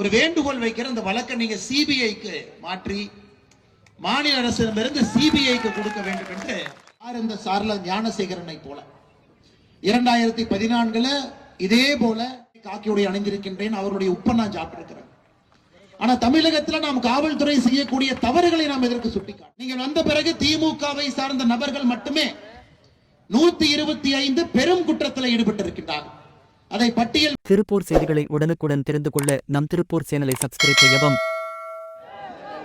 ஒரு வேண்டுகோள் வைக்கிற அந்த வழக்கை நீங்க சிபிஐக்கு மாற்றி மாநில அரசிடமிருந்து சிபிஐக்கு கொடுக்க வேண்டும் என்று யார் இந்த சார்ல ஞானசேகரனை போல. இரண்டாயிரத்தி பதினான்குல இதே போல காக்கியுடைய அணிந்திருக்கின்றேன் அவருடைய உப்பை நான் சாப்பிட்டிருக்கிறேன். ஆனா தமிழகத்துல நாம் காவல்துறை செய்யக்கூடிய தவறுகளை நாம் எதற்கு சுட்டிக்காட்டு நீங்கள் வந்த பிறகு திமுகவை சார்ந்த நபர்கள் மட்டுமே நூத்தி இருபத்தி ஐந்து பெரும் குற்றத்தில் ஈடுபட்டிருக்கின்றார்கள். அதை பட்டியல் திருப்பூர் செய்திகளை உடனுக்குடன் தெரிந்து கொள்ள நம் திருப்பூர் சேனலை சப்ஸ்கிரைப் செய்யவும்.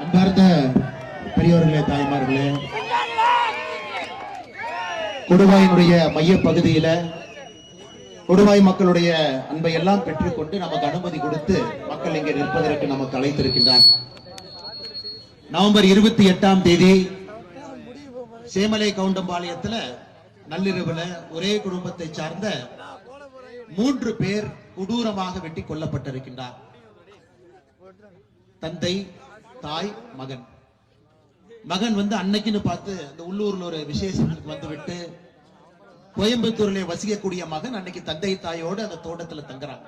அன்பார்ந்த பெரியோர்களே தாய்மார்களே கொடுவாயினுடைய மைய பகுதியில கொடுவாய் மக்களுடைய அன்பை எல்லாம் பெற்றுக்கொண்டு நமக்கு அனுமதி கொடுத்து மக்கள் இங்கே நிற்பதற்கு நமக்கு அழைத்திருக்கின்றார். நவம்பர் இருபத்தி எட்டாம் தேதி சேமலை கவுண்டம்பாளையத்துல நள்ளிரவுல ஒரே குடும்பத்தை சார்ந்த மூன்று பேர் கொடூரமாக வெட்டி கொல்லப்பட்டிருக்கின்றார். தந்தை தாய் மகன். மகன் வந்து அன்னைக்குன்னு பார்த்து அந்த உள்ளூர்ல ஒரு விசேஷங்களுக்கு வந்துவிட்டு கோயம்புத்தூர்ல வசிக்கக்கூடிய மகன் அன்னைக்கு தந்தை தாயோடு அந்த தோட்டத்துல தங்குறாங்க.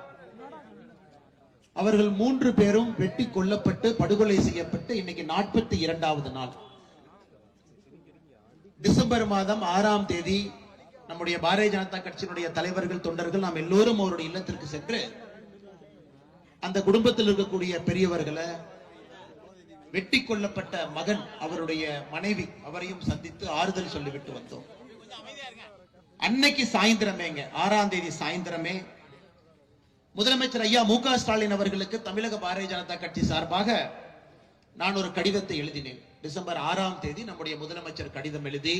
அவர்கள் மூன்று பேரும் வெட்டி கொல்லப்பட்டு படுகொலை செய்யப்பட்டு இன்னைக்கு நாற்பத்தி இரண்டாவது நாள். டிசம்பர் மாதம் ஆறாம் தேதி நம்முடைய பாரதிய ஜனதா கட்சியினுடைய தலைவர்கள் தொண்டர்கள் நாம் எல்லோரும் அவருடைய இல்லத்திற்கு சென்று அந்த குடும்பத்தில் இருக்கக்கூடிய பெரியவர்களை வெட்டி கொல்லப்பட்ட மகன் அவருடைய மனைவி அவரையும் சந்தித்து ஆறுதல் சொல்லிவிட்டு வந்தோம். அன்னைக்கு சாயந்தரமேங்க ஆறாம் தேதி சாயந்தரமே முதலமைச்சர் ஐயா மு ஸ்டாலின் அவர்களுக்கு தமிழக பாரதிய ஜனதா கட்சி சார்பாக நான் ஒரு கடிதத்தை எழுதினேன். டிசம்பர் ஆறாம் தேதி நம்முடைய முதலமைச்சர் கடிதம் எழுதி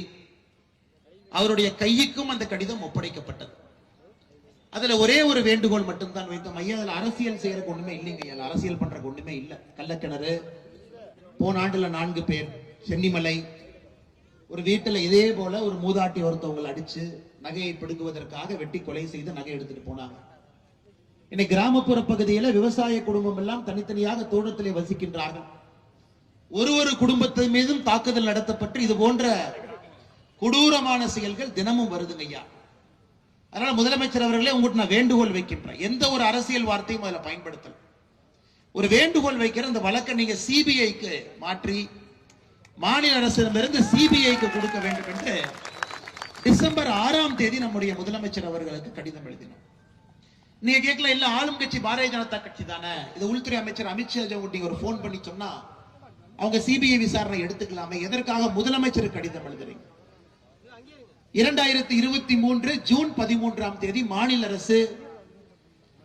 அவருடைய கையுக்கும் அந்த கடிதம் ஒப்படைக்கப்பட்டது. அதுல ஒரே ஒரு வேண்டுகோள் மட்டும்தான் வைத்தோம். ஐயா அதுல அரசியல் செய்யற ஒண்ணுமே இல்லைங்க ஐயா. அரசியல் பண்ற ஒண்ணுமே இல்ல. கள்ளக்கிணறு போன ஆண்டுல நான்கு பேர் சென்னிமலை ஒரு வீட்டுல இதே போல ஒரு மூதாட்டி ஒருத்தவங்களை அடிச்சு நகையை பிடுங்குவதற்காக வெட்டி கொலை செய்து நகை எடுத்துட்டு போனாங்க. இன்னைக்கு கிராமப்புற பகுதியில விவசாய குடும்பம் எல்லாம் தனித்தனியாக தோட்டத்திலே வசிக்கின்றார்கள். ஒரு ஒரு குடும்பத்தின் மீதும் தாக்குதல் நடத்தப்பட்டு இது போன்ற கொடூரமான செயல்கள் தினமும் வருதுங்க ஐயா. அதனால முதலமைச்சர் அவர்களே உங்கள்கிட்ட நான் வேண்டுகோள் வைக்கின்றேன். எந்த ஒரு அரசியல் வார்த்தையும் அதில் பயன்படுத்தல. ஒரு வேண்டுகோள் வைக்கிற அந்த வழக்கை நீங்க சிபிஐக்கு மாற்றி மாநில அரசிடமிருந்து சிபிஐக்கு கொடுக்க வேண்டும் என்று டிசம்பர் ஆறாம் தேதி நம்முடைய முதலமைச்சர் அவர்களுக்கு கடிதம் எழுதினோம். நீங்க கேட்கல இல்ல ஆளும் கட்சி பாரதிய ஜனதா கட்சி தானே? இது உள்துறை அமைச்சர் அமித்ஷா நீங்க ஒரு போன் பண்ணி சொன்னா அவங்க சிபிஐ விசாரணை எடுத்துக்கலாமே எதற்காக முதலமைச்சர் கடிதம் எழுதுறீங்க? இரண்டாயிரத்தி இருபத்தி மூன்று ஜூன் பதிமூன்றாம் தேதி மாநில அரசு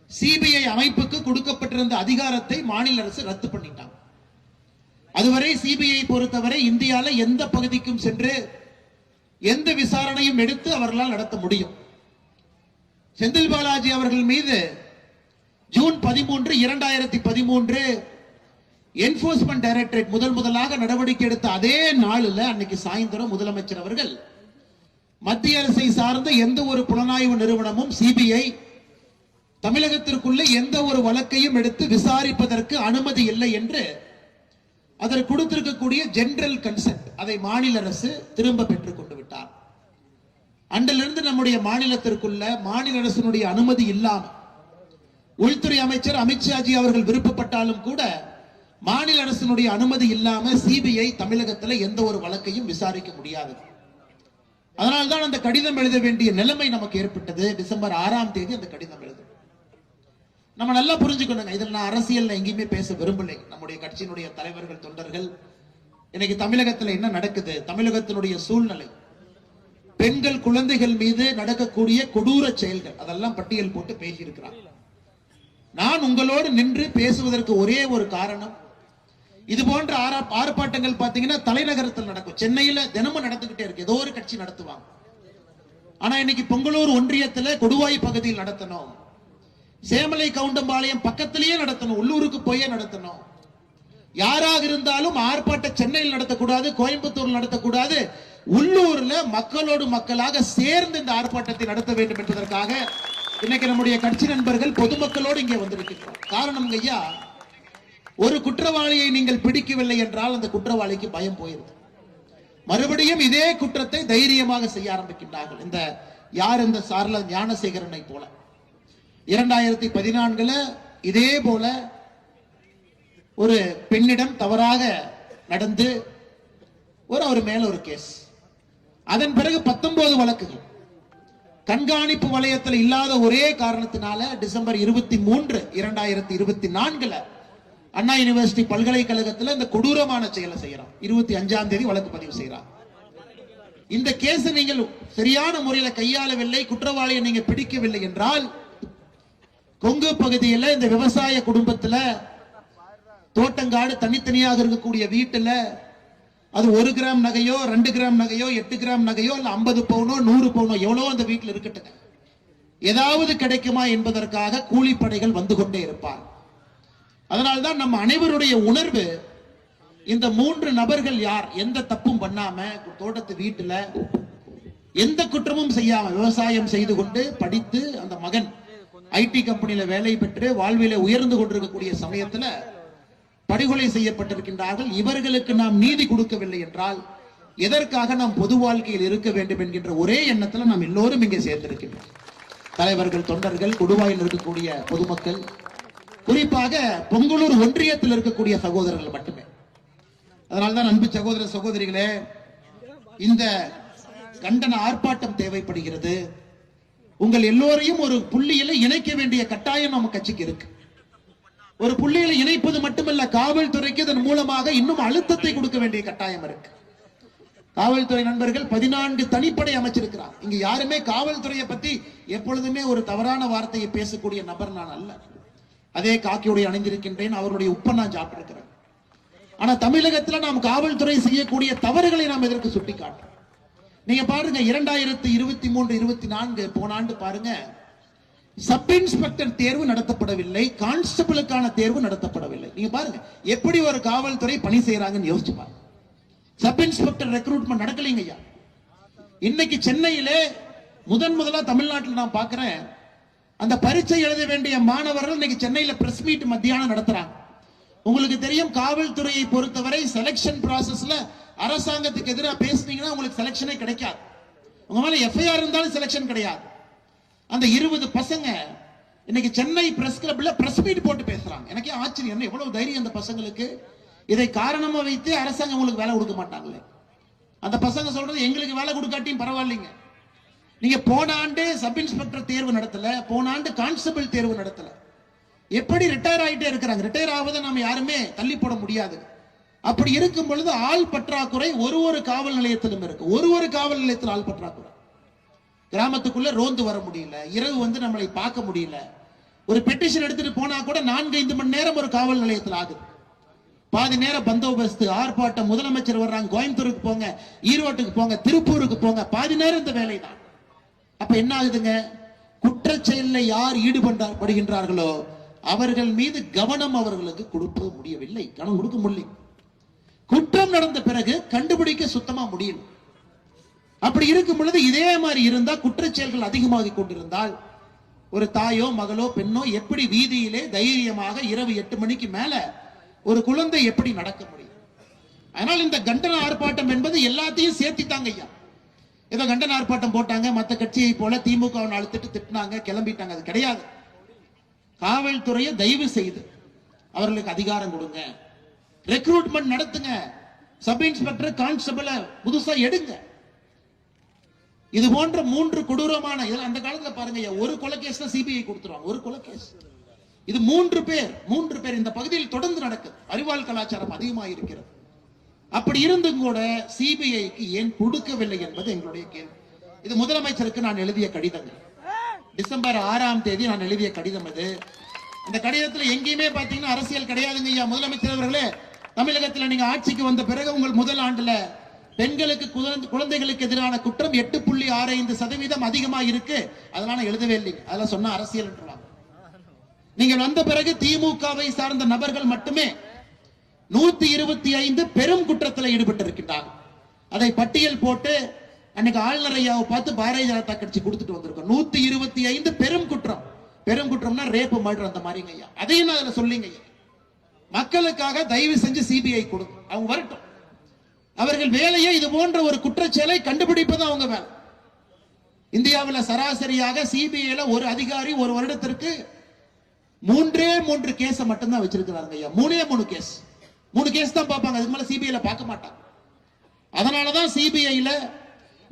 சிபிஐ அமைப்புக்கு கொடுக்கப்பட்டிருந்த அதிகாரத்தை மாநில அரசு ரத்து பண்ணிட்டாங்க. அதுவரை சிபிஐ பொறுத்தவரை இந்தியால எந்த பகுதிக்கும் சென்று எந்த விசாரணையும் எடுத்து அவர்களால் நடத்த முடியும். செந்தில் பாலாஜி அவர்கள் மீது ஜூன் பதிமூன்று இரண்டாயிரத்தி பதிமூன்று என்போர்ஸ்மெண்ட் டைரக்டரேட் முதல் முதலாக நடவடிக்கை எடுத்த அதே நாளில் அன்னைக்கு சாயந்தரம் முதலமைச்சர் அவர்கள் மத்திய அரசை சார்ந்த எந்த ஒரு புலனாய்வு நிறுவனமும் சிபிஐ தமிழகத்திற்குள்ள எந்த ஒரு வழக்கையும் எடுத்து விசாரிப்பதற்கு அனுமதி இல்லை என்று அதற்கு கொடுத்திருக்கக்கூடிய ஜெனரல் கன்சென்ட் அதை மாநில அரசு திரும்ப பெற்றுக் கொண்டு விட்டார். அன்றிலிருந்து நம்முடைய மாநிலத்திற்குள்ள மாநில அரசினுடைய அனுமதி இல்லாம உள்துறை அமைச்சர் அமித்ஷாஜி அவர்கள் விருப்பப்பட்டாலும் கூட மாநில அரசினுடைய அனுமதி இல்லாம சிபிஐ தமிழகத்துல எந்த ஒரு வழக்கையும் விசாரிக்க முடியாது அதனால்தான் அந்த கடிதம் எழுத வேண்டிய நிலைமை நமக்கு ஏற்பட்டது. டிசம்பர் ஆறாம் தேதி அந்த கடிதம் எழுதும். நம்ம நல்லா புரிஞ்சுக்கணுங்க. இதில் நான் அரசியல் எங்கேயுமே பேச விரும்பலை. நம்முடைய கட்சியினுடைய தலைவர்கள் தொண்டர்கள். இன்னைக்கு தமிழகத்துல என்ன நடக்குது? தமிழகத்தினுடைய சூழ்நிலை. பெண்கள் குழந்தைகள் மீது நடக்கக்கூடிய கொடூர செயல்கள். அதெல்லாம் பட்டியல் போட்டு பேசியிருக்கிறார் நான் உங்களோடு நின்று பேசுவதற்கு ஒரே ஒரு காரணம் இது போன்ற ஆரா- ஆர்ப்பாட்டங்கள் பார்த்தீங்கன்னா தலைநகரத்தில் நடக்கும். சென்னையில் தினமும் நடந்துகிட்டே இருக்கு. ஏதோ ஒரு கட்சி நடத்துவாங்க. ஆனா இன்னைக்கு பொங்கலூர் ஒன்றியத்துல கொடுவாய் பகுதியில் நடத்தணும். சேமலை கவுண்டம்பாளையம் பக்கத்திலேயே நடத்தணும். உள்ளூருக்கு போயே நடத்தணும். யாராக இருந்தாலும் ஆர்ப்பாட்ட சென்னையில் நடத்தக்கூடாது கோயம்புத்தூர் நடத்தக்கூடாது. உள்ளூர்ல மக்களோடு மக்களாக சேர்ந்து இந்த ஆர்ப்பாட்டத்தை நடத்த வேண்டும் என்பதற்காக இன்னைக்கு நம்முடைய கட்சி நண்பர்கள் பொதுமக்களோடு இங்கே வந்திருக்கிறோம் காரணம் ஐயா ஒரு குற்றவாளியை நீங்கள் பிடிக்கவில்லை என்றால் அந்த குற்றவாளிக்கு பயம் போயிருது. மறுபடியும் இதே குற்றத்தை தைரியமாக செய்ய ஆரம்பிக்கின்றார்கள். இந்த யார் இந்த சார்ல? ஞானசேகரனை போல. இரண்டாயிரத்தி பதினான்குல இதே போல ஒரு பெண்ணிடம் தவறாக நடந்து ஒரு அவர் மேல ஒரு கேஸ் அதன் பிறகு 19 வழக்குகள். கண்காணிப்பு வளையத்தில் இல்லாத ஒரே காரணத்தினால டிசம்பர் இருபத்தி மூன்று இரண்டாயிரத்தி இருபத்தி நான்குல அண்ணா யுனிவர்சிட்டி பல்கலைக்கழகத்தில் இந்த கொடூரமான செயலை செய்யறான். இருபத்தி அஞ்சாம் தேதி வழக்கு பதிவு செய்யறான். இந்த கேஸ் நீங்கள் சரியான முறையில கையாளவில்லை குற்றவாளியை நீங்க பிடிக்கவில்லை என்றால் கொங்கு பகுதியில் இந்த விவசாய குடும்பத்துல தோட்டங்காடு தனித்தனியாக இருக்கக்கூடிய வீட்டுல அது ஒரு கிராம் நகையோ ரெண்டு கிராம் நகையோ எட்டு கிராம் நகையோ இல்ல ஐம்பது பவுனோ நூறு பவுனோ எவ்வளோ அந்த வீட்டில் இருக்கட்டுங்க. ஏதாவது கிடைக்குமா என்பதற்காக கூலிப்படைகள் வந்து கொண்டே இருப்பார். அதனால்தான் நம்ம அனைவருடைய உணர்வு இந்த மூன்று நபர்கள் யார் எந்த தப்பும் பண்ணாம தோட்டத்து வீட்டுல எந்த குற்றமும் செய்யாம விவசாயம் செய்து கொண்டு படித்து அந்த மகன் ஐடி கம்பெனியில வேலை பெற்று வாழ்வில உயர்ந்து கொண்டிருக்கக்கூடிய சமயத்துல படுகொலை செய்யப்பட்டிருக்கின்றார்கள். இவர்களுக்கு நாம் நீதி கொடுக்கவில்லை என்றால் எதற்காக நாம் பொது வாழ்க்கையில் இருக்க வேண்டும் என்கின்ற ஒரே எண்ணத்துல நாம் எல்லோரும் இங்கே சேர்ந்திருக்கின்றோம். தலைவர்கள் தொண்டர்கள் கொடுவாயில் இருக்கக்கூடிய பொதுமக்கள் குறிப்பாக பொங்கலூர் ஒன்றியத்தில் இருக்கக்கூடிய சகோதரர்கள் மட்டுமே. அதனால்தான் அன்பு சகோதர சகோதரிகளே இந்த கண்டன ஆர்ப்பாட்டம் தேவைப்படுகிறது. உங்கள் எல்லோரையும் ஒரு புள்ளியில இணைக்க வேண்டிய கட்டாயம் நம்ம கட்சிக்கு இருக்கு. ஒரு புள்ளியில இணைப்பது மட்டுமல்ல காவல்துறைக்கு இதன் மூலமாக இன்னும் அழுத்தத்தை கொடுக்க வேண்டிய கட்டாயம் இருக்கு. காவல்துறை நண்பர்கள் பதினான்கு தனிப்படை அமைச்சிருக்கிறார். இங்க யாருமே காவல்துறையை பத்தி எப்பொழுதுமே ஒரு தவறான வார்த்தையை பேசக்கூடிய நபர் நான் அல்ல. அதே காக்கியுடைய அணிந்திருக்கின்றேன் அவருடைய உப்பை நான் சாப்பிட்டிருக்கிறேன். ஆனா தமிழகத்துல நாம் காவல்துறை செய்யக்கூடிய தவறுகளை நாம் எதற்கு சுட்டிக்காட்டுறோம் நீங்க பாருங்க இரண்டாயிரத்தி இருபத்தி மூன்று இருபத்தி நான்கு போன ஆண்டு பாருங்க சப் இன்ஸ்பெக்டர் தேர்வு நடத்தப்படவில்லை கான்ஸ்டபிளுக்கான தேர்வு நடத்தப்படவில்லை. நீங்க பாருங்க எப்படி ஒரு காவல்துறை பணி செய்யறாங்கன்னு யோசிச்சு பாருங்க. சப் இன்ஸ்பெக்டர் ரெக்ரூட்மெண்ட் நடக்கலைங்க ஐயா. இன்னைக்கு சென்னையிலே முதன் முதலா தமிழ்நாட்டில் நான் பாக்குறேன் அந்த பரீட்சை எழுத வேண்டிய மாணவர்கள் இன்னைக்கு சென்னையில பிரஸ் மீட் மத்தியானம் நடத்துறாங்க. உங்களுக்கு தெரியும் காவல்துறையை பொறுத்தவரை செலெக்ஷன் ப்ராசஸ்ல அரசாங்கத்துக்கு எதிராக பேசுனீங்கன்னா உங்களுக்கு செலெக்ஷனே கிடைக்காது. உங்க மேல எஃப்ஐஆர் இருந்தாலும் செலெக்ஷன் கிடையாது. அந்த இருபது பசங்க இன்னைக்கு சென்னை பிரஸ் கிளப்ல பிரஸ் மீட் போட்டு பேசுறாங்க. எனக்கே ஆச்சரியம் என்ன எவ்வளவு தைரியம் அந்த பசங்களுக்கு? இதை காரணமா வைத்து அரசாங்கம் உங்களுக்கு வேலை கொடுக்க மாட்டாங்களே. அந்த பசங்க சொல்றது எங்களுக்கு வேலை கொடுக்காட்டியும் பரவாயில்லைங்க. நீங்க போன ஆண்டு சப் இன்ஸ்பெக்டர் தேர்வு நடத்தல போன ஆண்டு கான்ஸ்டபிள் தேர்வு நடத்தல. எப்படி ரிட்டையர் ஆயிட்டே இருக்கிறாங்க? ரிட்டையர் ஆவதை நம்ம யாருமே தள்ளி போட முடியாது. அப்படி இருக்கும் பொழுது ஆள் பற்றாக்குறை ஒரு ஒரு காவல் நிலையத்திலும் இருக்கு. ஒரு ஒரு காவல் நிலையத்தில் ஆள் பற்றாக்குறை. கிராமத்துக்குள்ள ரோந்து வர முடியல இரவு வந்து நம்மளை பார்க்க முடியல. ஒரு பெட்டிஷன் எடுத்துட்டு போனா கூட நான்கு ஐந்து மணி நேரம் ஒரு காவல் நிலையத்தில் ஆகுது. பாதி நேரம் பந்தோபஸ்து ஆர்ப்பாட்டம் முதலமைச்சர் வர்றாங்க கோயம்புத்தூருக்கு போங்க ஈரோட்டுக்கு போங்க திருப்பூருக்கு போங்க பாதி நேரம் இந்த வேலை தான் அப்ப என்ன ஆகுதுங்க குற்றச் செயலில் யார் ஈடுபடுகின்றார்களோ அவர்கள் மீது கவனம் அவர்களுக்கு கொடுக்க முடியவில்லை. கவனம் கொடுக்க முடியல. குற்றம் நடந்த பிறகு கண்டுபிடிக்க சுத்தமா முடியும் அப்படி இருக்கும் பொழுது இதே மாதிரி இருந்தா குற்றச்செயல்கள் அதிகமாகி கொண்டிருந்தால் ஒரு தாயோ மகளோ பெண்ணோ எப்படி வீதியிலே தைரியமாக இரவு எட்டு மணிக்கு மேல ஒரு குழந்தை எப்படி நடக்க முடியும்? அதனால் இந்த கண்டன ஆர்ப்பாட்டம் என்பது எல்லாத்தையும் சேர்த்தித்தாங்க ஐயா. ஏதோ கண்டன ஆர்ப்பாட்டம் போட்டாங்க மற்ற கட்சியை போல திமுக அழுத்திட்டு திட்டினாங்க கிளம்பிட்டாங்க. அது கிடையாது. காவல்துறையை தயவு செய்து அவர்களுக்கு அதிகாரம் கொடுங்க. ரெக்ரூட்மெண்ட் நடத்துங்க. சப் இன்ஸ்பெக்டர் கான்ஸ்டபிள புதுசா எடுங்க. இது போன்ற மூன்று கொடூரமான அந்த காலத்துல பாருங்க ஒரு கொலைகேஸ் தான் சிபிஐ கொடுத்துருவாங்க. ஒரு கொலைகேஸ் இது மூன்று பேர் மூன்று பேர் இந்த பகுதியில் தொடர்ந்து நடக்குது. அறிவால் கலாச்சாரம் அதிகமாக இருக்கிறது அப்படி இருந்தும் கூட சிபிஐக்கு ஏன் கொடுக்கவில்லை என்பது எங்களுடைய கேள்வி. இது முதலமைச்சருக்கு நான் எழுதிய கடிதங்கள் டிசம்பர் ஆறாம் தேதி நான் எழுதிய கடிதம் இது. அந்த கடிதத்துல எங்கேயுமே பாத்தீங்கன்னா அரசியல் கிடையாதுங்க ஐயா முதலமைச்சர் அவர்களே. தமிழகத்துல நீங்க ஆட்சிக்கு வந்த பிறகு உங்கள் முதல் ஆண்டுல பெண்களுக்கு குழந்தைகளுக்கு எதிரான குற்றம் எட்டு புள்ளி ஆறு ஐந்து சதவீதம் அதிகமா இருக்கு. அதெல்லாம் எழுதவே இல்லைங்க. அதெல்லாம் சொன்னா அரசியல் என்றுவாங்க நீங்கள் வந்த பிறகு திமுகவை சார்ந்த நபர்கள் மட்டுமே நூத்தி இருபத்தி ஐந்து பெரும் குற்றத்தில் ஈடுபட்டிருக்கின்றார்கள் அதை பட்டியல் போட்டு அன்னைக்கு ஆளுநர் ஐயாவை பார்த்து பாரதிய ஜனதா கட்சி கொடுத்துட்டு வந்திருக்கோம். நூத்தி இருபத்தி ஐந்து பெரும் குற்றம். பெரும் குற்றம்னா ரேப்பு மர்டர் அந்த மாதிரிங்க ஐயா. அதையும் நான் அதுல சொல்லிங்க ஐயா. மக்களுக்காக தயவு செஞ்சு சிபிஐ கொடுங்க. அவங்க வரட்டும். அவர்கள் வேலையை இது போன்ற ஒரு குற்றச்செயலை கண்டுபிடிப்பது அவங்க வேலை. இந்தியாவில் சராசரியாக சிபிஐல ஒரு அதிகாரி ஒரு வருடத்திற்கு மூன்றே மூன்று கேஸை மட்டும்தான் வச்சிருக்கிறாங்க ஐயா. மூணே மூணு கேஸ். மூணு கேஸ் தான் பார்ப்பாங்க. அதுக்கு மேல சிபிஐல பார்க்க மாட்டாங்க அதனாலதான் சிபிஐல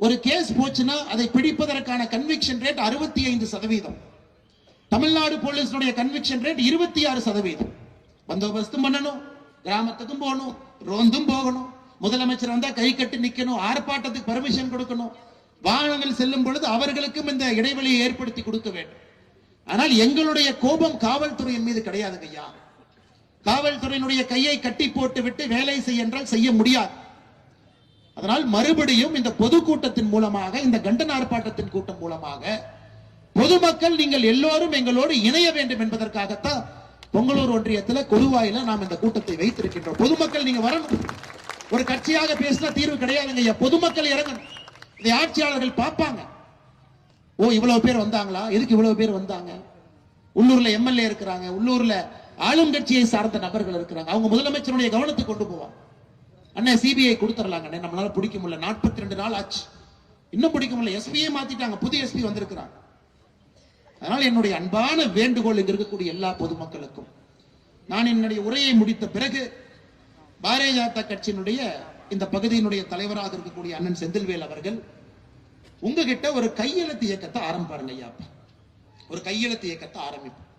ஒரு கேஸ் போச்சுன்னா அதை பிடிப்பதற்கான கன்விக்ஷன் ரேட் அறுபத்தி ஐந்து சதவீதம். தமிழ்நாடு போலீஸினுடைய கன்விக்ஷன் ரேட் இருபத்தி ஆறு சதவீதம். பந்தோபஸ்தும் பண்ணணும் கிராமத்துக்கும் போகணும் ரோந்தும் போகணும். முதலமைச்சர் வந்தா கை கட்டி நிக்கணும் ஆர்ப்பாட்டத்துக்கு பர்மிஷன் கொடுக்கணும். வாகனங்கள் செல்லும் பொழுது அவர்களுக்கும் இந்த இடைவெளியை ஏற்படுத்தி கொடுக்க வேண்டும். ஆனால் எங்களுடைய கோபம் காவல்துறையின் மீது கிடையாதுங்க ஐயா. காவல்துறையினுடைய கையை கட்டி போட்டு விட்டு வேலை செய்ய என்றால் செய்ய முடியாது. அதனால் மறுபடியும் இந்த பொதுக்கூட்டத்தின் மூலமாக இந்த கண்டன ஆர்ப்பாட்டத்தின் கூட்டம் மூலமாக பொதுமக்கள் நீங்கள் எல்லோரும் எங்களோடு இணைய வேண்டும் என்பதற்காகத்தான் பொங்கலூர் ஒன்றியத்துல கொதுவாயில நாம் இந்த கூட்டத்தை வைத்திருக்கின்றோம். பொதுமக்கள் நீங்க வரணும். ஒரு கட்சியாக பேசினா தீர்வு கிடையாதுங்க ஐயா. பொதுமக்கள் இறங்கணும். இதை ஆட்சியாளர்கள் பார்ப்பாங்க. ஓ இவ்வளவு பேர் வந்தாங்களா? எதுக்கு இவ்வளவு பேர் வந்தாங்க? உள்ளூர்ல எம்எல்ஏ இருக்கிறாங்க. உள்ளூர்ல ஆளும் கட்சியை சார்ந்த நபர்கள் இருக்கிறாங்க. அவங்க முதலமைச்சருடைய கவனத்தை கொண்டு போவாங்க. அண்ணா சிபிஐ கொடுத்துடலாங்க அண்ணே. நம்மளால பிடிக்க முடியல. நாற்பத்தி ரெண்டு நாள் ஆச்சு. இன்னும் பிடிக்க முடியல. எஸ்பியே மாத்திட்டாங்க. புது எஸ்பி வந்திருக்கிறாங்க. அதனால் என்னுடைய அன்பான வேண்டுகோள் இங்க இருக்கக்கூடிய எல்லா பொதுமக்களுக்கும் நான் என்னுடைய உரையை முடித்த பிறகு பாரதிய ஜனதா கட்சியினுடைய இந்த பகுதியினுடைய தலைவராக இருக்கக்கூடிய அண்ணன் செந்தில்வேல் அவர்கள் உங்ககிட்ட ஒரு கையெழுத்து இயக்கத்தை ஆரம்பிப்பாருங்க ஐயா ஒரு கையெழுத்து இயக்கத்தை ஆரம்பிப்போம்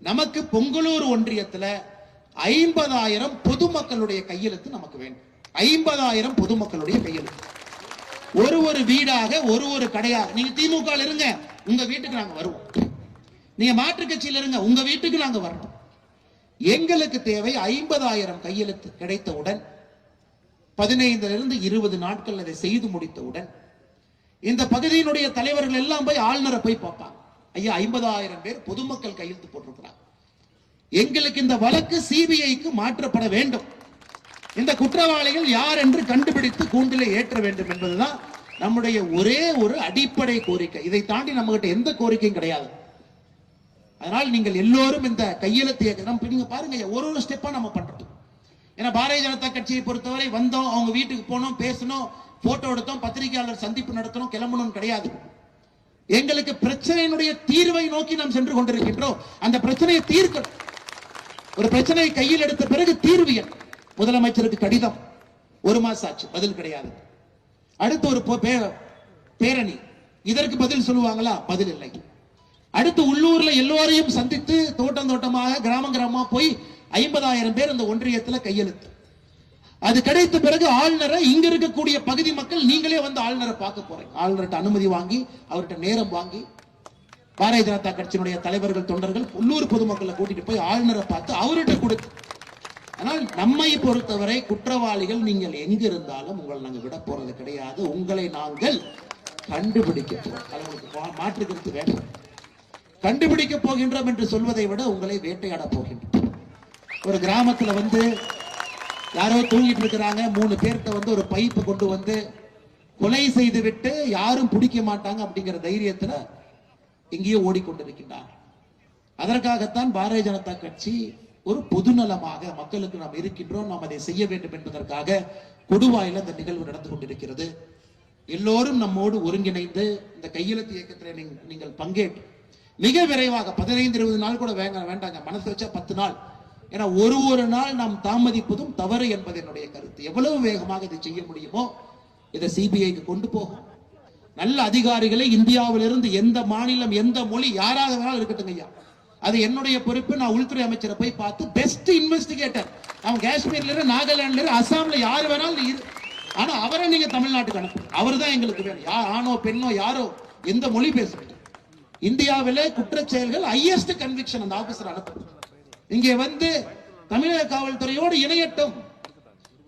நமக்கு பொங்கலூர் ஒன்றியத்துல ஐம்பதாயிரம் பொதுமக்களுடைய கையெழுத்து நமக்கு வேண்டும். ஐம்பதாயிரம் பொதுமக்களுடைய கையெழுத்து. ஒரு ஒரு வீடாக ஒரு ஒரு கடையாக நீங்க திமுக இருங்க உங்க வீட்டுக்கு நாங்க வருவோம். நீங்க மாற்றுக் கட்சியில இருங்க உங்க வீட்டுக்கு நாங்க வரணும் எங்களுக்கு தேவை ஐம்பதாயிரம் கையெழுத்து கிடைத்தவுடன் பதினைந்துல இருந்து இருபது நாட்கள் அதை செய்து முடித்தவுடன் இந்த பகுதியினுடைய தலைவர்கள் எல்லாம் போய் ஆளுநரை போய் பார்ப்பாங்க. ஐயா ஐம்பதாயிரம் பேர் பொதுமக்கள் கையெழுத்து போட்டிருக்கிறாங்க. எங்களுக்கு இந்த வழக்கு சிபிஐக்கு மாற்றப்பட வேண்டும். இந்த குற்றவாளிகள் யார் என்று கண்டுபிடித்து கூண்டிலே ஏற்ற வேண்டும் என்பதுதான் நம்முடைய ஒரே ஒரு அடிப்படை கோரிக்கை. இதை தாண்டி நம்மகிட்ட எந்த கோரிக்கையும் கிடையாது. அதனால் நீங்கள் எல்லோரும் இந்த கையெழுத்து இயக்கம் நீங்க பாருங்க ஒரு ஒரு ஸ்டெப்பா நம்ம பண்றோம். ஏன்னா பாரதிய ஜனதா கட்சியை பொறுத்தவரை வந்தோம் அவங்க வீட்டுக்கு போனோம் பேசணும் போட்டோ எடுத்தோம் பத்திரிகையாளர் சந்திப்பு நடத்தணும் கிளம்பணும் கிடையாது. எங்களுக்கு பிரச்சனையினுடைய தீர்வை நோக்கி நாம் சென்று கொண்டிருக்கின்றோம். அந்த பிரச்சனையை தீர்க்கணும் ஒரு பிரச்சனையை கையில் எடுத்த பிறகு தீர்வு முதலமைச்சருக்கு கடிதம். ஒரு மாசம் ஆச்சு பதில் கிடையாது. அடுத்து ஒரு பேரணி. இதற்கு பதில் சொல்லுவாங்களா? பதில் இல்லை. அடுத்து உள்ளூர்ல எல்லோரையும் சந்தித்து தோட்டம் தோட்டமாக கிராமம் கிராமமா போய் ஐம்பதாயிரம் பேர் அந்த ஒன்றியத்துல கையெழுத்து. அது கிடைத்த பிறகு ஆளுநரை இங்க இருக்கக்கூடிய பகுதி மக்கள் நீங்களே வந்து ஆளுநரை பார்க்க போறீங்க. ஆளுநர்கிட்ட அனுமதி வாங்கி அவர்கிட்ட நேரம் வாங்கி பாரதிய ஜனதா கட்சியினுடைய தலைவர்கள் தொண்டர்கள் உள்ளூர் பொதுமக்களை கூட்டிட்டு போய் ஆளுநரை பார்த்து அவர்கிட்ட கொடுத்து. ஆனால் நம்மை பொறுத்தவரை குற்றவாளிகள் நீங்கள் எங்க இருந்தாலும் உங்களை நாங்கள் விட போறது கிடையாது. உங்களை நாங்கள் கண்டுபிடிக்க போறோம். மாற்று கருத்து வேண்டும் கண்டுபிடிக்க போகின்றோம் என்று சொல்வதை விட உங்களை வேட்டையாட போகின்றோம். ஒரு கிராமத்துல வந்து யாரோ தூங்கிட்டு இருக்கிறாங்க. மூணு பேர்கிட்ட வந்து ஒரு பைப்பை கொண்டு வந்து கொலை செய்து விட்டு யாரும் பிடிக்க மாட்டாங்க அப்படிங்கிற தைரியத்துல எங்கேயோ ஓடிக்கொண்டிருக்கின்றார். அதற்காகத்தான் பாரதிய ஜனதா கட்சி ஒரு பொதுநலமாக மக்களுக்கு நாம் இருக்கின்றோம். நாம் அதை செய்ய வேண்டும் என்பதற்காக கொடுவாயில் இந்த நிகழ்வு நடந்து கொண்டிருக்கிறது. எல்லோரும் நம்மோடு ஒருங்கிணைந்து இந்த கையெழுத்து இயக்கத்தில் நீங்கள் பங்கேற்று மிக விரைவாக பதினைந்து இருபது நாள் கூட வேங்க வேண்டாங்க. மனசு வச்சா பத்து நாள். ஏன்னா ஒரு ஒரு நாள் நாம் தாமதிப்பதும் தவறு என்பது என்னுடைய கருத்து. எவ்வளவு வேகமாக இதை செய்ய முடியுமோ இதை சிபிஐக்கு கொண்டு போகும். நல்ல அதிகாரிகளை இந்தியாவிலிருந்து எந்த மாநிலம் எந்த மொழி யாராக வேணாலும் இருக்கட்டும் ஐயா. அது என்னுடைய பொறுப்பு. நான் உள்துறை அமைச்சரை போய் பார்த்து பெஸ்ட் இன்வெஸ்டிகேட்டர் அவன் காஷ்மீர்ல இருந்து நாகாலாந்துல இருந்து அசாம்ல யார் வேணாலும் இரு. ஆனா அவரை நீங்க தமிழ்நாட்டுக்கு அனுப்புங்க அவர் தான் எங்களுக்கு வேணும். யார் ஆணோ பெண்ணோ யாரோ எந்த மொழி பேசுறது இந்தியாவிலே குற்றச் செயல்கள் ஹையஸ்ட் கன்விக்ஷன் அந்த ஆபீசர் அனுப்புங்க இங்கே வந்து தமிழக காவல்துறையோடு இணையட்டும்.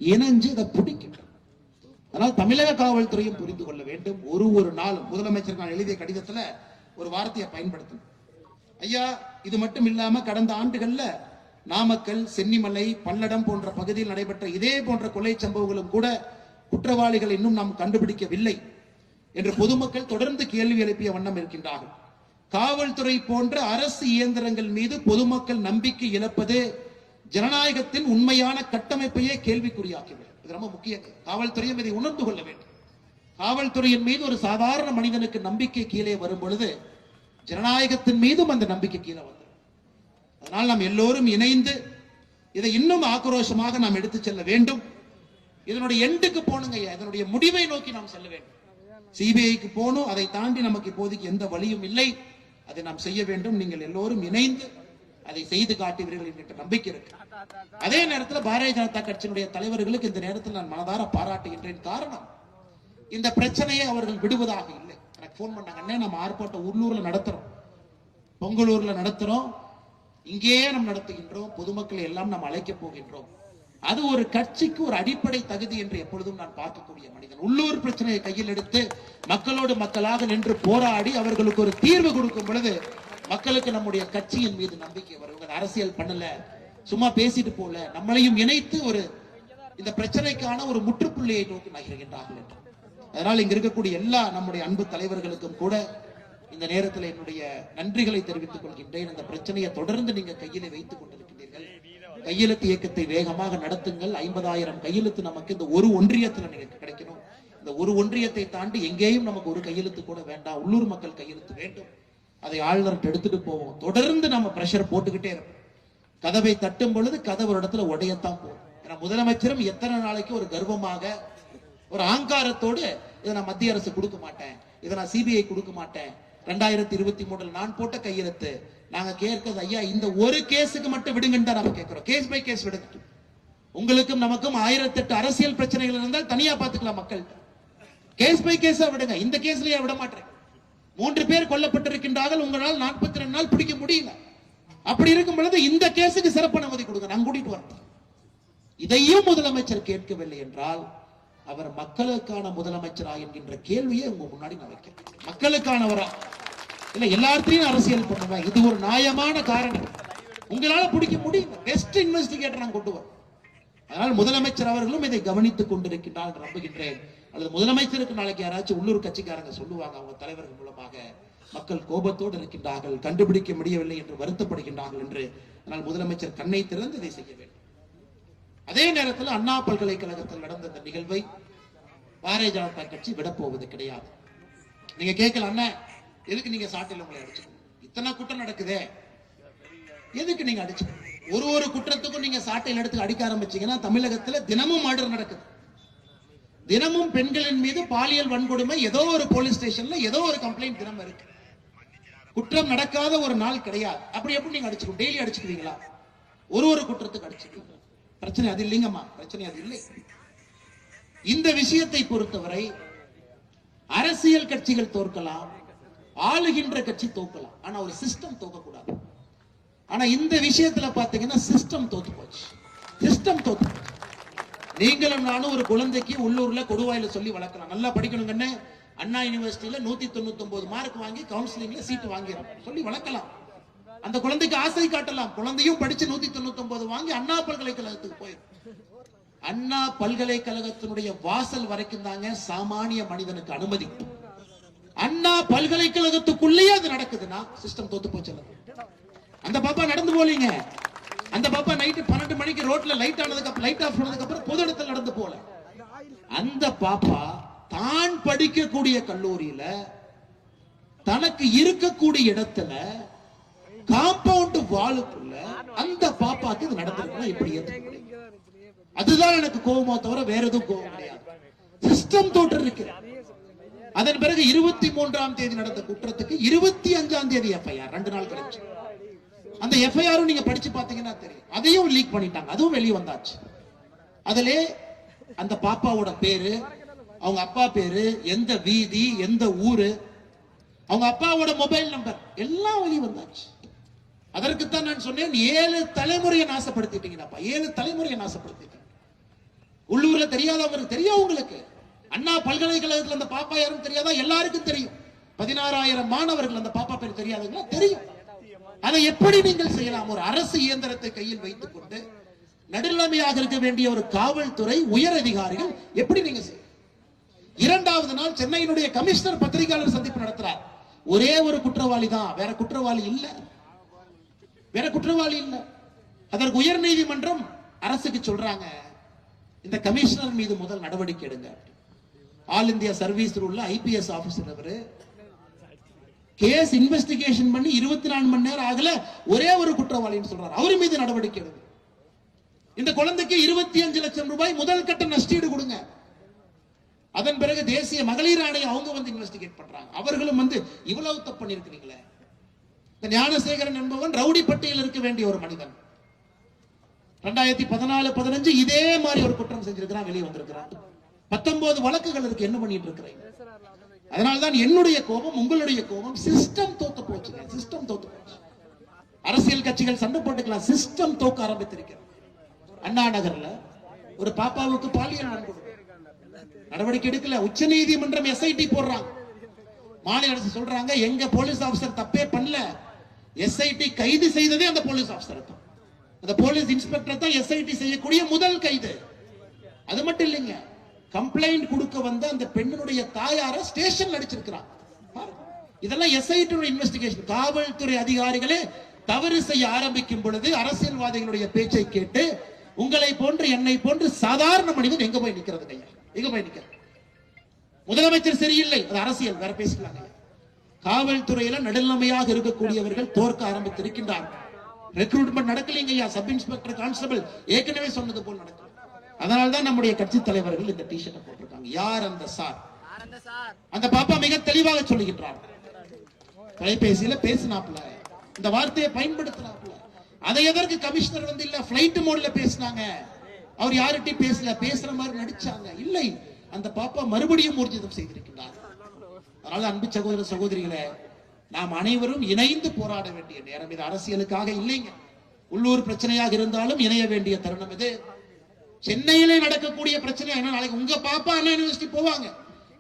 இணைஞ்சு இதை பிடிக்கட்டும். அதனால் தமிழக காவல்துறையும் புரிந்து கொள்ள வேண்டும். ஒரு ஒரு நாள் முதலமைச்சர் நான் எழுதிய கடிதத்துல ஒரு வார்த்தையை பயன்படுத்தணும். ஐயா இது மட்டும் இல்லாம கடந்த ஆண்டுகள்ல நாமக்கல் சென்னிமலை பல்லடம் போன்ற பகுதியில் நடைபெற்ற இதே போன்ற கொலை சம்பவங்களும் கூட குற்றவாளிகள் இன்னும் நாம் கண்டுபிடிக்கவில்லை என்று பொதுமக்கள் தொடர்ந்து கேள்வி எழுப்பிய வண்ணம் இருக்கின்றார்கள். காவல்துறை போன்ற அரசு இயந்திரங்கள் மீது பொதுமக்கள் நம்பிக்கை இழப்பது ஜனநாயகத்தின் உண்மையான கட்டமைப்பையே கேள்விக்குறியாக்கிவிடும். இது ரொம்ப முக்கிய காவல்துறையும் இதை உணர்ந்து கொள்ள வேண்டும். காவல்துறையின் மீது ஒரு சாதாரண மனிதனுக்கு நம்பிக்கை கீழே வரும் பொழுது ஜனநாயகத்தின் மீதும் அந்த நம்பிக்கை கீழே வந்துடும். அதனால் நாம் எல்லோரும் இணைந்து இதை இன்னும் ஆக்ரோஷமாக நாம் எடுத்துச் செல்ல வேண்டும். இதனுடைய எண்டுக்கு போகணுங்க ஐயா. இதனுடைய முடிவை நோக்கி நாம் செல்ல வேண்டும். சிபிஐக்கு போகணும். அதை தாண்டி நமக்கு இப்போதைக்கு எந்த வழியும் இல்லை. அதை நாம் செய்ய வேண்டும். நீங்கள் எல்லோரும் இணைந்து அதை செய்து காட்டுவீர்கள் என்கிற நம்பிக்கை இருக்கு. அதே நேரத்தில் பாரதிய ஜனதா கட்சியினுடைய தலைவர்களுக்கு இந்த நேரத்தில் நான் மனதார பாராட்டுகின்றேன் காரணம் இந்த பிரச்சனையை அவர்கள் விடுவதாக இல்லை. எனக்கு ஃபோன் பண்ணாங்க அண்ணே நம்ம ஆர்ப்பாட்டம் உள்ளூர்ல நடத்துறோம். பொங்கலூர்ல நடத்துறோம். இங்கேயே நாம் நடத்துகின்றோம். பொதுமக்களை எல்லாம் நாம் அழைக்க போகின்றோம். அது ஒரு கட்சிக்கு ஒரு அடிப்படை தகுதி என்று எப்பொழுதும் நான் பார்க்கக்கூடிய மனிதன். உள்ளூர் பிரச்சனையை கையில் எடுத்து மக்களோடு மக்களாக நின்று போராடி அவர்களுக்கு ஒரு தீர்வு கொடுக்கும் பொழுது மக்களுக்கு நம்முடைய கட்சியின் மீது நம்பிக்கை வரும். அரசியல் பண்ணல சும்மா பேசிட்டு போல. நம்மளையும் இணைத்து ஒரு இந்த பிரச்சனைக்கான ஒரு முற்றுப்புள்ளியை நோக்கி நகர்கின்றார்கள் என்று. அதனால் இங்க இருக்கக்கூடிய எல்லா நம்முடைய அன்பு தலைவர்களுக்கும் கூட இந்த நேரத்தில் என்னுடைய நன்றிகளை தெரிவித்துக் கொள்கின்றேன். இந்த பிரச்சனையை தொடர்ந்து நீங்க கையிலே வைத்துக் கொண்டிருக்கிறீர்கள் கையெழுத்து இயக்கத்தை வேகமாக நடத்துங்கள். ஐம்பதாயிரம் கையெழுத்து நமக்கு இந்த ஒரு ஒன்றியத்துல நீங்க கிடைக்கணும். இந்த ஒரு ஒன்றியத்தை தாண்டி எங்கேயும் நமக்கு ஒரு கையெழுத்து கூட வேண்டாம். உள்ளூர் மக்கள் கையெழுத்து வேண்டும். அதை ஆளுநர்கிட்ட எடுத்துட்டு போவோம். தொடர்ந்து நம்ம பிரஷர் போட்டுக்கிட்டே இருப்போம். கதவை தட்டும் பொழுது கதவு ஒரு இடத்துல உடையத்தான் போகும். ஏன்னா முதலமைச்சரும் எத்தனை நாளைக்கு ஒரு கர்வமாக ஒரு ஆங்காரத்தோடு இதை நான் மத்திய அரசு கொடுக்க மாட்டேன். இதை நான் சிபிஐ கொடுக்க மாட்டேன். ரெண்டாயிரத்தி இருபத்தி மூணுல நான் போட்ட கையெழுத்து நாங்க கேட்கறது ஐயா இந்த ஒரு கேஸுக்கு மட்டும் விடுங்கன்னு தான் நம்ம கேட்கிறோம். கேஸ் பை கேஸ் விடுங்க உங்களுக்கும் நமக்கும் ஆயிரத்தெட்டு அரசியல் பிரச்சனைகள் இருந்தால் தனியா பாத்துக்கலாம் மக்கள். கேஸ் பை கேஸா விடுங்க. இந்த கேஸ்லயே விட மாட்டேன். மூன்று பேர் கொல்லப்பட்டிருக்கின்றார்கள். உங்களால் நாற்பத்தி ரெண்டு நாள் பிடிக்க முடியல. அப்படி இருக்கும் பொழுது இந்த கேஸுக்கு சிறப்பு அனுமதி கொடுங்க. நான் கூட்டிட்டு வரேன். இதையும் முதலமைச்சர் கேட்கவில்லை என்றால் அவர் மக்களுக்கான முதலமைச்சரா என்கின்ற கேள்வியை உங்க முன்னாடி நான் வைக்கிறேன். மக்களுக்கானவரா? இல்ல எல்லாத்தையும் அரசியல் பண்ணுவேன். இது ஒரு நியாயமான காரணம். உங்களால பிடிக்க முடியும் பெஸ்ட் இன்வெஸ்டிகேட்டர் நான் கொண்டு வரேன். அதனால் முதலமைச்சர் அவர்களும் இதை கவனித்துக் கொண்டிருக்கின்றார் நம்புகின்றேன். அல்லது முதலமைச்சருக்கு நாளைக்கு யாராச்சும் உள்ளூர் கட்சிக்காரங்க சொல்லுவாங்க அவங்க தலைவர்கள் மூலமாக மக்கள் கோபத்தோடு இருக்கின்றார்கள் கண்டுபிடிக்க முடியவில்லை என்று வருத்தப்படுகின்றார்கள் என்று. ஆனால் முதலமைச்சர் கண்ணை திறந்து இதை செய்ய வேண்டும். அதே நேரத்தில் அண்ணா பல்கலைக்கழகத்தில் நடந்த இந்த நிகழ்வை பாரதிய ஜனதா கட்சி விடப்போவது கிடையாது. நீங்க கேட்கல அண்ணா எதுக்கு நீங்க சாட்டில் உங்களை அடிச்சுக்கணும்? இத்தனை குற்றம் நடக்குதே. எதுக்கு நீங்க அடிச்சுக்கணும்? ஒரு ஒரு குற்றத்துக்கும் நீங்க சாட்டையில் எடுத்து அடிக்க ஆரம்பிச்சீங்கன்னா தமிழகத்துல தினமும் மர்டர் நடக்குது. தினமும் பெண்களின் மீது பாலியல் வன்கொடுமை ஏதோ ஒரு போலீஸ் ஸ்டேஷன்ல ஏதோ ஒரு கம்ப்ளைண்ட் தினம் இருக்கு. குற்றம் நடக்காத ஒரு நாள் கிடையாது. அப்படி எப்படி நீங்க அடிச்சுக்கணும்? டெய்லி அடிச்சுக்குவீங்களா? ஒரு ஒரு குற்றத்துக்கு அடிச்சுக்குவீங்க. பிரச்சனை அது இல்லைங்கம்மா. பிரச்சனை அது இல்லை. இந்த விஷயத்தை பொறுத்தவரை அரசியல் கட்சிகள் தோற்கலாம். ஆளுகின்ற கட்சி தோக்கலாம் ஆனா ஒரு சிஸ்டம் தோக்கக்கூடாது. ஆனா இந்த விஷயத்துல பாத்தீங்கன்னா சிஸ்டம் தோத்து போச்சு. சிஸ்டம் தோத்து போச்சு. நீங்களும் நானும் ஒரு குழந்தைக்கு உள்ளூர்ல கொடுவாயில சொல்லி வளர்க்கலாம். நல்லா படிக்கணுங்கன்னு அண்ணா. யூனிவர்சிட்டியில நூத்தி தொண்ணூத்தி ஒன்பது மார்க் வாங்கி கவுன்சிலிங்ல சீட்டு வாங்கிறோம் சொல்லி வளர்க்கலாம். அந்த குழந்தைக்கு ஆசை காட்டலாம். குழந்தையும் படிச்சு நூத்தி தொண்ணூத்தி ஒன்பது வாங்கி அண்ணா பல்கலைக்கழகத்துக்கு போயிடும் அண்ணா பல்கலைக்கழகத்தினுடைய வாசல் வரைக்கும் தாங்க சாமானிய மனிதனுக்கு அனுமதி. அண்ணா பல்கலைக்கழகத்துக்குள்ளேயே அது நடக்குதுன்னா சிஸ்டம் தோத்து போச்சு அந்த பாப்பா நடந்து போலீங்க. அந்த பாப்பா நைட்டு பன்னெண்டு மணிக்கு ரோட்ல லைட் ஆனதுக்கு அப்புறம் லைட் ஆஃப் பண்ணதுக்கு அப்புறம் பொது இடத்துல நடந்து போல. அந்த பாப்பா தான் படிக்கக்கூடிய கல்லூரியில தனக்கு இருக்கக்கூடிய இடத்துல காம்பவுண்ட் வாலுக்குள்ள அந்த பாப்பாக்கு இது நடந்திருக்குன்னா எப்படி ஏற்றுக்கணும் அதுதான் எனக்கு கோபமா தவிர வேற எதுவும் கோபம் கிடையாது. சிஸ்டம் தோற்று இருக்கு அதன் பிறகு இருபத்தி மூன்றாம் தேதி நடந்த குற்றத்துக்கு இருபத்தி அஞ்சாம் தேதி எஃப்ஐஆர் ரெண்டு நாள் கழிச்சு. அந்த எஃப்ஐஆரும் நீங்க படிச்சு பாத்தீங்கன்னா தெரியும். அதையும் லீக் பண்ணிட்டாங்க. அதுவும் வெளியே வந்தாச்சு. அதிலே அந்த பாப்பாவோட பேரு அவங்க அப்பா பேரு எந்த வீதி எந்த ஊரு அவங்க அப்பாவோட மொபைல் நம்பர் எல்லாம் வெளியே வந்தாச்சு. அதற்குத்தான் நான் சொன்னேன் ஏழு தலைமுறையை நாசப்படுத்திட்டீங்கப்பா ஏழு தலைமுறையை நாசப்படுத்திட்டீங்க. உள்ளூர்ல தெரியாதவங்களுக்கு தெரியும் உங்களுக்கு. அண்ணா பல்கலைக்கழகத்துல அந்த பாப்பா யாரும் தெரியாதா? எல்லாருக்கும் தெரியும். பதினாறாயிரம் மாணவர்கள் அந்த பாப்பா பேர் தெரியாதுங்களா? தெரியும். அதை எப்படி நீங்கள் செய்யலாம்? ஒரு அரசு இயந்திரத்தை கையில் வைத்துக் கொண்டு நடுநிலைமையாக இருக்க வேண்டிய ஒரு காவல்துறை உயர் அதிகாரிகள் எப்படி நீங்க இரண்டாவது நாள் சென்னையினுடைய கமிஷனர் பத்திரிகையாளர் சந்திப்பு நடத்துறார். ஒரே ஒரு குற்றவாளி தான் வேற குற்றவாளி இல்ல. வேற குற்றவாளி இல்ல. அதற்கு உயர் நீதிமன்றம் அரசுக்கு சொல்றாங்க. இந்த கமிஷனர் மீது முதல் நடவடிக்கை எடுங்க. ஆல் இந்தியா சர்வீஸ் ரூல்ல ஐபிஎஸ் ஆபீசர் அவரு. கேஸ் இன்வெஸ்டிகேஷன் பண்ணி இருபத்தி நாலு மணி நேரம் ஆகல ஒரே ஒரு குற்றவாளின்னு சொல்றாரு. அவர் மீது நடவடிக்கை எடுங்க. இந்த குழந்தைக்கு இருபத்தி அஞ்சு லட்சம் ரூபாய் முதல் கட்ட நஷ்டீடு கொடுங்க. அதன் பிறகு தேசிய மகளிர் ஆணையம் அவங்க வந்து இன்வெஸ்டிகேட் பண்றாங்க. அவர்களும் வந்து இவ்வளவு தப்பு பண்ணிருக்கிறீங்களே இந்த ஞானசேகரன் என்பவன் ரவுடி பட்டியல் இருக்க வேண்டிய ஒரு மனிதன். ரெண்டாயிரத்தி பதினாலு பதினஞ்சு இதே மாதிரி ஒரு குற்றம் செஞ்சிருக்கிறான் வெளியே வந்திருக்கிறான். பத்தொன்பது வழக்குகள் இருக்கு என்ன பண்ணிட்டு இருக்கிறீங்க அதனால்தான் என்னுடைய கோபம் உங்களுடைய கோபம் சிஸ்டம் தோத்து போச்சுங்க சிஸ்டம் தோத்து போச்சு. அரசியல் கட்சிகள் சண்டை போட்டுக்கலாம். சிஸ்டம் தோக்க ஆரம்பித்திருக்கிறது. அண்ணா நகர்ல ஒரு பாப்பாவுக்கு பாலியல் நடந்தது நடவடிக்கை எடுக்கல. உச்ச நீதிமன்றம் எஸ்ஐடி போடுறாங்க. மாநில அரசு சொல்றாங்க எங்க போலீஸ் ஆபீசர் தப்பே பண்ணல. எஸ்ஐடி கைது செய்ததே அந்த போலீஸ் ஆபீசர் தான். அந்த போலீஸ் இன்ஸ்பெக்டர் தான் எஸ்ஐடி செய்யக்கூடிய முதல் கைது. அது மட்டும் இல்லைங்க. கம்ப்ளைண்ட் கொடுக்க வந்த அந்த பெண்ணினுடைய தாயார ஸ்டேஷன்ல அடிச்சிருக்கிறான். இதெல்லாம் எஸ்ஐடி இன்வெஸ்டிகேஷன் காவல்துறை அதிகாரிகளே தவறு செய்ய ஆரம்பிக்கும் பொழுது அரசியல்வாதிகளுடைய பேச்சை கேட்டு உங்களை போன்று என்னை போன்று சாதாரண மனிதன் எங்க போய் நிக்கிறது ஐயா? எங்க போய் நிக்கிறது முதலமைச்சர் சரியில்லை. அது அரசியல். வேற பேசிக்கலாங்க காவல்துறையில நடுநிலைமையாக இருக்கக்கூடியவர்கள் தோற்க ஆரம்பித்திருக்கின்றார் ரெக்ரூட்மெண்ட் நடக்கலைங்க ஐயா. சப் இன்ஸ்பெக்டர் கான்ஸ்டபிள் ஏற்கனவே சொன்னது போல் நடக்கும் அதனால தான் நம்முடைய கட்சி தலைவர்கள் இந்த டிஷர்ட்டை போட்டிருக்காங்க. யார் அந்த சார்? அந்த பாப்பா மிக தெளிவாக சொல்லுகின்றார் தொலைபேசியில பேசினாப்ல இந்த வார்த்தையை பயன்படுத்தினாப்ல அதை எதற்கு கமிஷனர் வந்து இல்ல பிளைட் மோட்ல பேசினாங்க? அவர் யார்கிட்டயும் பேசல பேசுற மாதிரி நடிச்சாங்க. இல்லை அந்த பாப்பா மறுபடியும் ஊர்ஜிதம் செய்திருக்கிறார் அதனால அன்பு சகோதர சகோதரிகளே நாம் அனைவரும் இணைந்து போராட வேண்டிய நேரம் இது. அரசியலுக்காக இல்லைங்க. உள்ளூர் பிரச்சனையாக இருந்தாலும் இணைய வேண்டிய தருணம் இது. சென்னையிலே நடக்கக்கூடிய பிரச்சனை என்ன? நாளைக்கு உங்க பாப்பா அண்ணா யூனிவர்சிட்டி போவாங்க?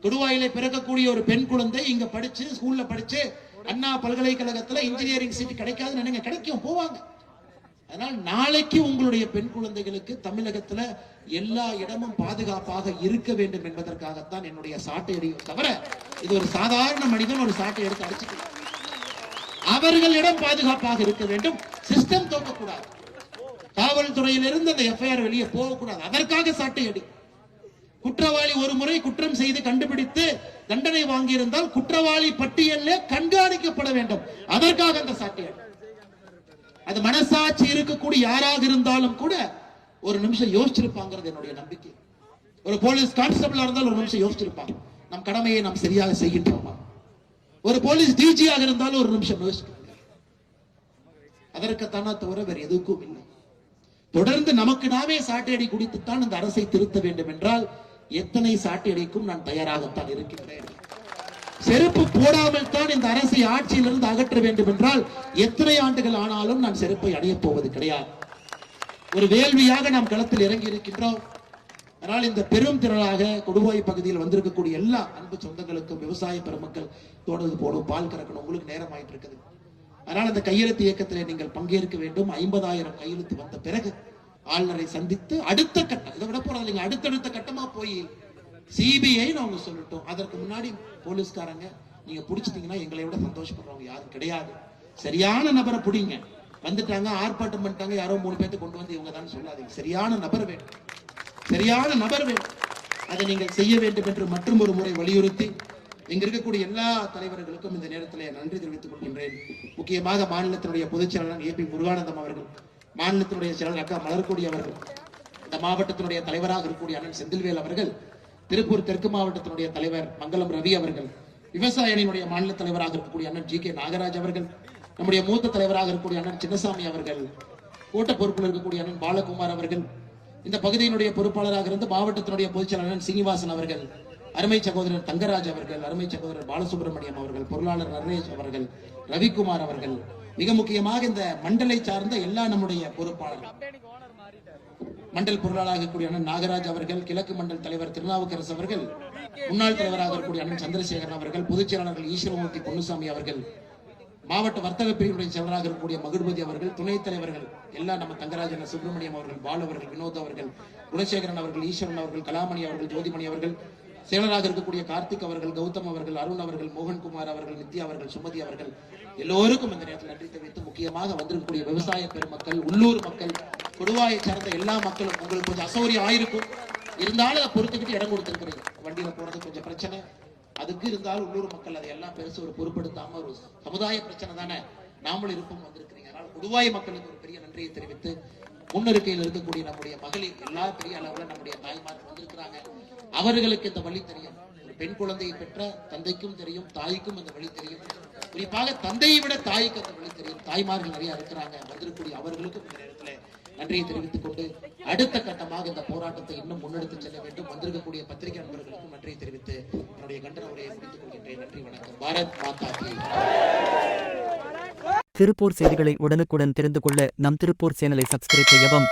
தொடுவாயிலே பிறக்கக்கூடிய ஒரு பெண் குழந்தை இங்க படிச்சு ஸ்கூல்ல படிச்சு அண்ணா பல்கலைக்கழகத்துல இன்ஜினியரிங் சீட் கிடைக்காதுன்னு நினைங்க கிடைக்கும் போவாங்க. அதனால் நாளைக்கு உங்களுடைய பெண் குழந்தைகளுக்கு தமிழகத்துல எல்லா இடமும் பாதுகாப்பாக இருக்க வேண்டும் என்பதற்காகத்தான் என்னுடைய சாட்டை எறியும் தவிர இது ஒரு சாதாரண மனிதன் ஒரு சாட்டை எடுத்து அடிச்சுக்கலாம். அவர்களிடம் பாதுகாப்பாக இருக்க வேண்டும். சிஸ்டம் தோக்கக்கூடாது காவல்துறையிலிருந்து அந்த எஃப்ஐஆர் வெளியே போகக்கூடாது. அதற்காக சாட்டை அடி குற்றவாளி ஒரு முறை குற்றம் செய்து கண்டுபிடித்து தண்டனை வாங்கியிருந்தால் குற்றவாளி பட்டியலில் கண்காணிக்கப்பட வேண்டும். அதற்காக அந்த சாட்டை அடி அது மனசாட்சி இருக்கக்கூடிய யாராக இருந்தாலும் கூட ஒரு நிமிஷம் யோசிச்சிருப்பாங்கிறது என்னுடைய நம்பிக்கை. ஒரு போலீஸ் கான்ஸ்டபிளா இருந்தால் ஒரு நிமிஷம் யோசிச்சிருப்பாங்க நம் கடமையை நாம் சரியாக செய்கின்றோமா? ஒரு போலீஸ் டிஜியாக இருந்தாலும் ஒரு நிமிஷம் யோசிப்பாங்க அதற்குத்தானா தவிர வேற எதுக்கும் இல்லை. தொடர்ந்து நமக்கு நாமே சாட்டையடி குடித்துத்தான் இந்த அரசை திருத்த வேண்டும் என்றால் எத்தனை சாட்டையடிக்கும் நான் தயாராகத்தான் இருக்கின்றேன் செருப்பு போடாமல் தான் இந்த அரசை ஆட்சியிலிருந்து அகற்ற வேண்டும் என்றால் எத்தனை ஆண்டுகள் ஆனாலும் நான் செருப்பை அடையப் போவது கிடையாது. ஒரு வேள்வியாக நாம் களத்தில் இறங்கி இருக்கின்றோம். அதனால் இந்த பெரும் திரளாக கொடுவாய் பகுதியில் வந்திருக்கக்கூடிய எல்லா அன்பு சொந்தங்களுக்கும் விவசாய பெருமக்கள் தோணுது போடும் பால் கறக்கணும் உங்களுக்கு நேரம் ஆயிட்டு இருக்குது. அதனால் அந்த கையெழுத்து இயக்கத்தில் நீங்கள் பங்கேற்க வேண்டும். ஐம்பதாயிரம் கையெழுத்து வந்த பிறகு ஆளுநரை சந்தித்து அடுத்த கட்டம் இதை விட போறது இல்லைங்க அடுத்தடுத்த கட்டமா போய் சிபிஐ அவங்க சொல்லட்டும். அதற்கு முன்னாடி போலீஸ்காரங்க நீங்க பிடிச்சிட்டீங்கன்னா எங்களை விட சந்தோஷப்படுறவங்க யாரும் கிடையாது. சரியான நபரை பிடிங்க. வந்துட்டாங்க ஆர்ப்பாட்டம் பண்ணிட்டாங்க யாரோ மூணு பேர்த்து கொண்டு வந்து இவங்க தான் சொல்லாதீங்க. சரியான நபர் வேண்டும் சரியான நபர் வேண்டும் அதை நீங்கள் செய்ய வேண்டும் என்று மற்றும் ஒரு முறை வலியுறுத்தி இங்க இருக்கக்கூடிய எல்லா தலைவர்களுக்கும் இந்த நேரத்தில் நன்றி தெரிவித்துக் கொள்கின்றேன். முக்கியமாக மாநிலத்தினுடைய பொதுச் செயலாளர் ஏ பி முருகானந்தம் அவர்கள் மாநிலத்தினுடைய செயலாளர் அக்கா மலர்கொடி அவர்கள் இந்த மாவட்டத்தினுடைய தலைவராக இருக்கக்கூடிய அண்ணன் செந்தில்வேல் அவர்கள் திருப்பூர் தெற்கு மாவட்டத்தினுடைய தலைவர் மங்களம் ரவி அவர்கள் விவசாய அணியினுடைய மாநில தலைவராக இருக்கக்கூடிய அண்ணன் ஜி கே நாகராஜ் அவர்கள் நம்முடைய மூத்த தலைவராக இருக்கக்கூடிய அண்ணன் சின்னசாமி அவர்கள் கூட்ட பொறுப்பில் இருக்கக்கூடிய அண்ணன் பாலகுமார் அவர்கள் இந்த பகுதியினுடைய பொறுப்பாளராக இருந்து மாவட்டத்தினுடைய பொதுச் செயலாளர் சீனிவாசன் அவர்கள் அருமை சகோதரர் தங்கராஜ் அவர்கள் அருமை சகோதரர் பாலசுப்ரமணியம் அவர்கள் பொருளாளர் நரேஷ் அவர்கள் ரவிக்குமார் அவர்கள் மிக முக்கியமாக இந்த மண்டலை சார்ந்த எல்லா நம்முடைய பொறுப்பாளர்கள். மண்டல் பொருளாளராக கூடிய அண்ணன் நாகராஜ் அவர்கள் கிழக்கு மண்டல் தலைவர் திருநாவுக்கரசு அவர்கள் முன்னாள் தலைவராக இருக்கக்கூடிய அண்ணன் சந்திரசேகரன் அவர்கள் பொதுச் செயலாளர்கள் ஈஸ்வரமூர்த்தி பொன்னுசாமி அவர்கள் மாவட்ட வர்த்தக பிரிவுடைய செயலராக இருக்கக்கூடிய மகிழ்பதி அவர்கள் துணைத் தலைவர்கள் எல்லாம் நம்ம தங்கராஜன் சுப்பிரமணியம் அவர்கள் பாலு அவர்கள் வினோத் அவர்கள் குணசேகரன் அவர்கள் ஈஸ்வரன் அவர்கள் கலாமணி அவர்கள் ஜோதிமணி அவர்கள் செயலராக இருக்கக்கூடிய கார்த்திக் அவர்கள் கௌதம் அவர்கள் அருண் அவர்கள் மோகன்குமார் அவர்கள் நித்யா அவர்கள் சுமதி அவர்கள் எல்லோருக்கும் இந்த நேரத்தில் நன்றி தெரிவித்து முக்கியமாக வந்திருக்கக்கூடிய விவசாய பெருமக்கள் உள்ளூர் மக்கள் கொடுவாயை சார்ந்த எல்லா மக்களும் உங்களுக்கு கொஞ்சம் அசௌரியம் ஆயிருக்கும். இருந்தாலும் அதை பொறுத்துக்கிட்டு இடம் கொடுத்திருக்கிறீங்க. வண்டியில போறது கொஞ்சம் பிரச்சனை. அதுக்கு இருந்தாலும் உள்ளூர் மக்கள் அதையெல்லாம் பெருசு ஒரு பொருட்படுத்தாம ஒரு சமுதாய பிரச்சனை தானே. நாமளும் இருப்போம் வந்திருக்கிறீங்க. அதனால கொடுவாய் மக்களுக்கு ஒரு பெரிய நன்றியை தெரிவித்து முன்னெடுக்கையில் இருக்கக்கூடிய நம்முடைய மகளிர் எல்லா பெரிய அளவுல நம்முடைய தாய்மார்கள் வந்திருக்கிறாங்க. அவர்களுக்கு இந்த வழி தெரியும். ஒரு பெண் குழந்தையை பெற்ற தந்தைக்கும் தெரியும் தாய்க்கும் அந்த வழி தெரியும். குறிப்பாக தந்தையை விட தாய்க்கு அந்த வழி தெரியும். தாய்மார்கள் நிறைய இருக்கிறாங்க. வந்திருக்கக்கூடிய அவர்களுக்கும் இந்த நன்றியை தெரிவித்துக் கொண்டு அடுத்த கட்டமாக இந்த போராட்டத்தை இன்னும் முன்னெடுத்து செல்ல வேண்டும். வந்திருக்கக்கூடிய பத்திரிகை நண்பர்களுக்கும் நன்றியை தெரிவித்து என்னுடைய கண்டன உரையை முடித்துக் கொள்கின்றேன். நன்றி வணக்கம். பாரத் மாதா திருப்பூர் செய்திகளை உடனுக்குடன் தெரிந்து கொள்ள நம் திருப்பூர் சேனலை சப்ஸ்கிரைப் செய்யவும்